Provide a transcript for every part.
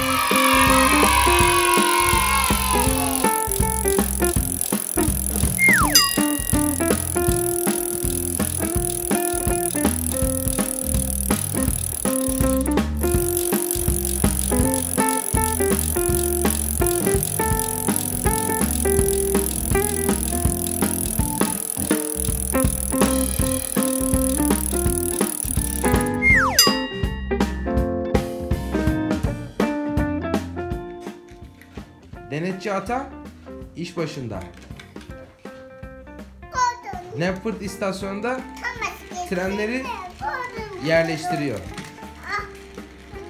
Música Denetçi ata iş başında. Knapford istasyonunda trenleri yerleştiriyor.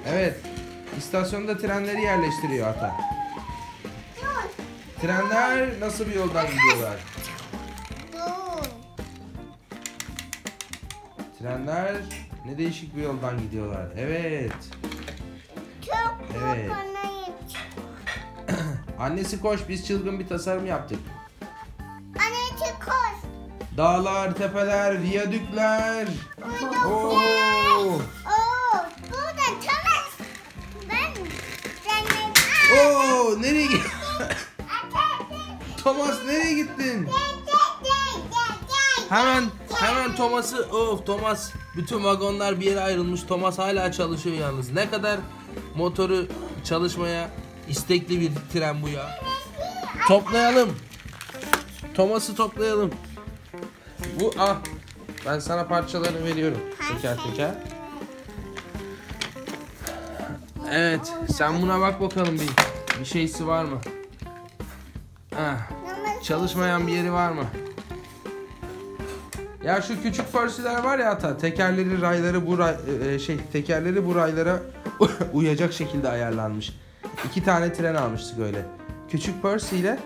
Evet. istasyonda trenleri yerleştiriyor ata. Trenler nasıl bir yoldan gidiyorlar? Trenler ne değişik bir yoldan gidiyorlar. Evet. Evet. Annesi koş biz çılgın bir tasarım yaptık. Dağlar, tepeler, viyadükler. Oo. Oo, nereye gittin? Thomas nereye gittin? Hemen hemen Thomas'ı of Thomas bütün vagonlar bir yere ayrılmış. Thomas hala çalışıyor yalnız. Ne kadar motoru çalışmaya istekli bir tren bu ya. Toplayalım. Thomas'ı toplayalım. Bu ah ben sana parçalarını veriyorum. Teker teker. Evet, sen buna bak bakalım bir bir şeysi var mı? Ah, çalışmayan bir yeri var mı? Ya şu küçük Percy'ler var ya ata tekerleri rayları bu ray, e, şey tekerleri bu raylara uyacak şekilde ayarlanmış. İki tane tren almıştık öyle. Küçük Percy ile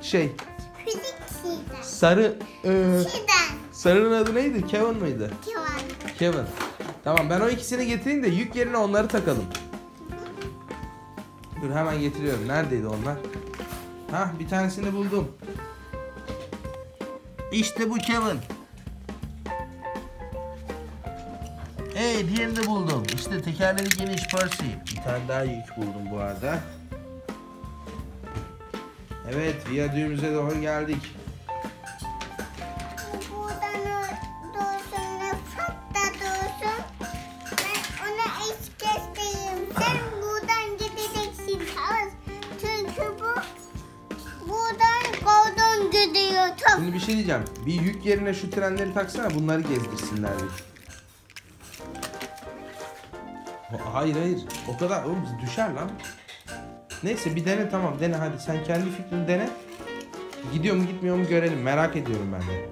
şey sarı e, sarının adı neydi? Kevin mıydı? Kevin. Tamam ben o ikisini getireyim de yük yerine onları takalım. Dur hemen getiriyorum. Neredeydi onlar? Hah bir tanesini buldum. İşte bu Kevin. Hey diğerini de buldum. İşte tekerleri geniş Percy. Bir tane daha yük buldum bu arada. Evet viyadüğümüze doğru geldik. Sen buradan gideceksin. Çünkü bu buradan golden gidiyor. Şimdi bir şey diyeceğim. Bir yük yerine şu trenleri taksana bunları gezdirsinler bir. Hayır hayır. O kadar oğlum düşer lan. Neyse bir dene tamam dene hadi sen kendi fikrini dene. Gidiyor mu gitmiyor mu görelim merak ediyorum ben de.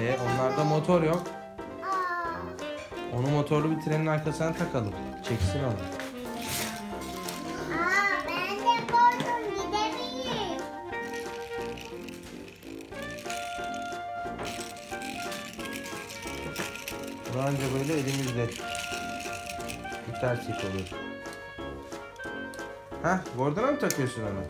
E onlarda motor yok. Onu motorlu bir trenin arkasına takalım. Çeksin onu. Anca böyle elimizle itersek olur. Hah, Gordon'a mı takıyorsun onu?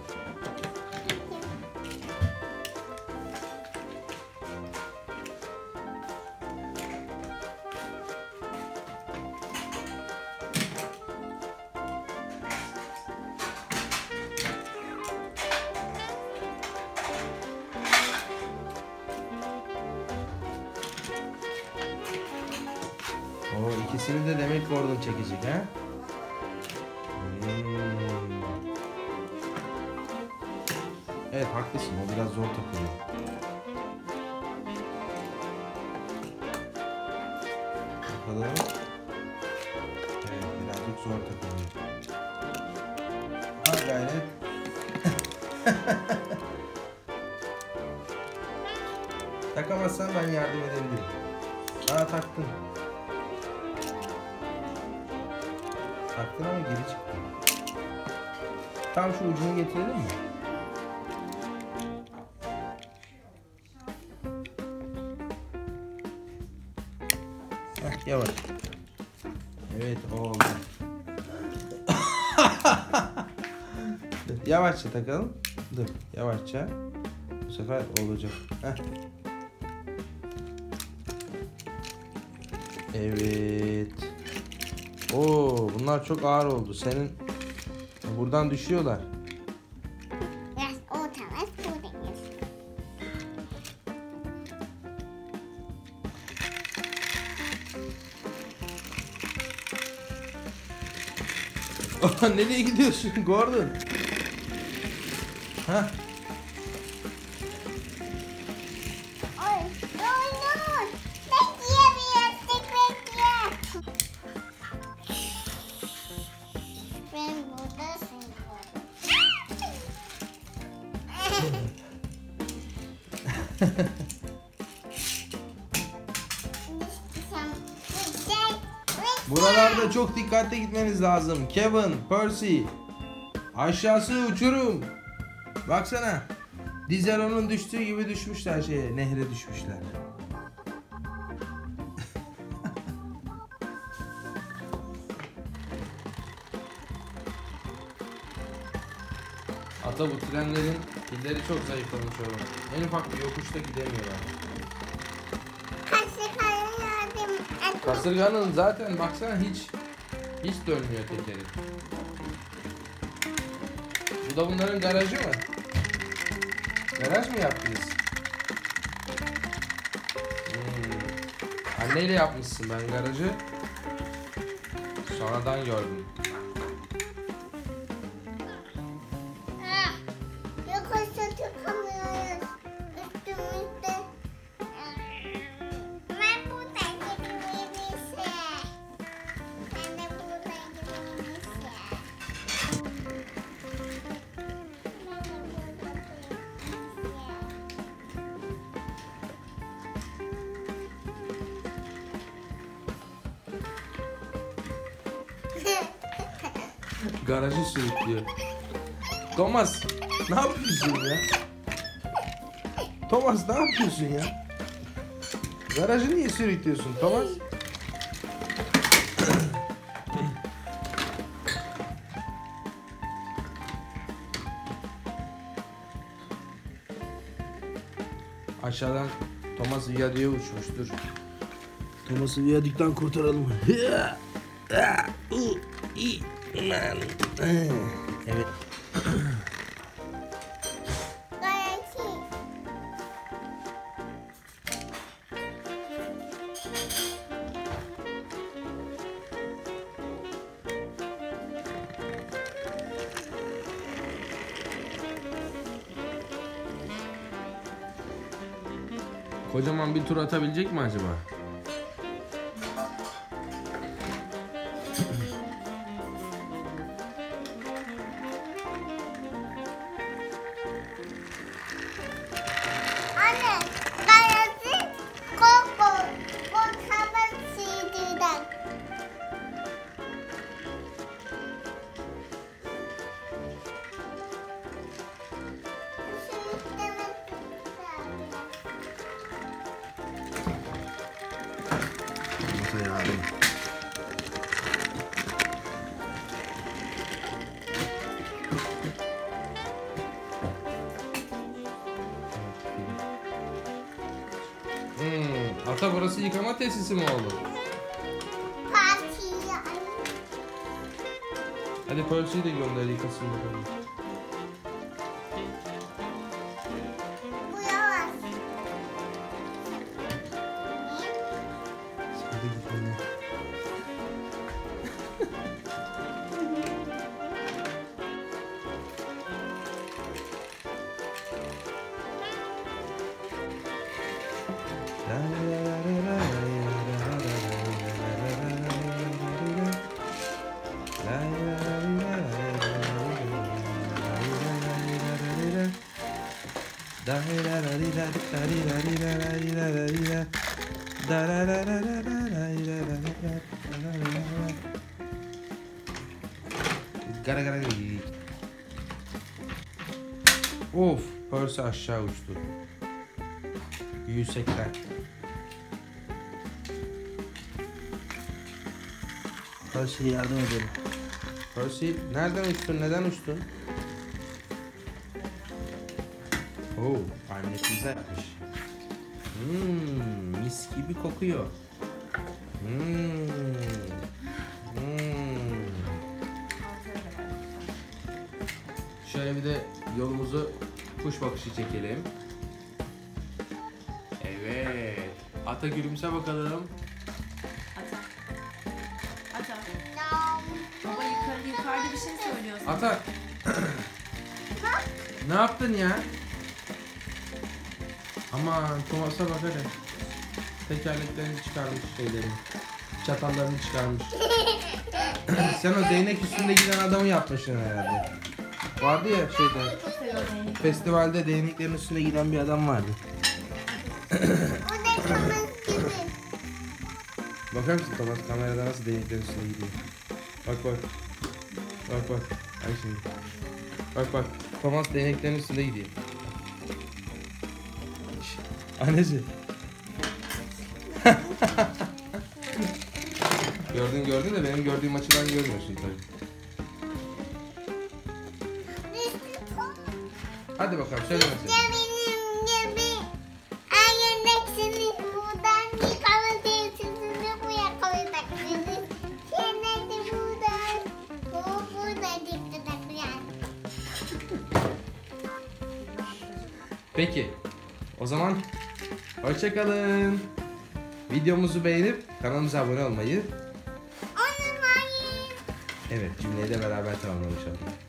O ikisini de demek Gordon çekecek ha? Hmm. Evet haklısın o biraz zor takılıyor. Bakalım. Evet birazcık zor takılıyor. Ha gayret. Takamazsan ben yardım edebilirim. Aa taktın. Taktın ama geri çıktı. Tam şu ucunu getirelim mi? Heh, yavaş. Evet oldu. Yavaşça takalım. Dur yavaşça. Bu sefer olacak. Heh. Evet. Oo, bunlar çok ağır oldu. Senin buradan düşüyorlar. Time. Let's do this. Nereye gidiyorsun Gordon? Ha? Buralarda çok dikkatli gitmeniz lazım. Kevin, Percy. Aşağısı uçurum. Baksana. Dizelon'un düştüğü gibi düşmüşler şeye, nehre düşmüşler. Ata bu trenlerin pilleri çok zayıflamış oğlum. En ufak bir yokuşta gidemiyorlar. Kasıkaya yardım et. Kasırganın zaten baksana hiç hiç dönmüyor tekeri. Bu da bunların garajı mı? Garaj mı yaptınız? Hmm. Anneyle yapmışsın ben garajı. Sonradan gördüm. Garajı sürüklüyor. Thomas ne yapıyorsun ya? Thomas ne yapıyorsun ya? Garajı niye sürüklüyorsun Thomas? Aşağıdan Thomas viyadüğe uçmuştur. Thomas'ı viyadükten kurtaralım. Evet. Garanti. Kocaman bir tur atabilecek mi acaba? Yardım. Hmm, ata burası yıkama tesisi mi oldu? Partiyi. Hadi Percy'yi de gönder yıkasın bakalım. Gara gara. Of, Percy aşağı uçtu. 180. Percy'ye yardım edelim. Percy nereden uçtun? Neden uçtun? Oo, anne pizza yapmış. Hmm, mis gibi kokuyor. Hmm. Hmm. Şöyle bir de yolumuzu kuş bakışı çekelim. Evet. Ata gülümse bakalım. Yukarıda bir şey söylüyorsun. Ata. ne yaptın ya? Aman Thomas'a bak hadi. Tekerleklerini çıkarmış şeylerini. Çatallarını çıkarmış. Sen o değnek üstünde giden adamı yapmışsın herhalde. Vardı ya şeyde. Festivalde değneklerin üstünde giden bir adam vardı. Bakar mısın Thomas kamerada nasıl değneklerin üstünde gidiyor? Bak bak. Bak bak. Ay şimdi. Bak bak. Thomas değneklerin üstünde gidiyor. Annesi. gördün gördün de benim gördüğüm açıdan görmüyorsun tabii. Hadi bakalım söyle mesela. Peki. O zaman hoşçakalın. Videomuzu beğenip kanalımıza abone olmayı Onu hayır. Evet cümleyi de beraber tamamlamış olduk.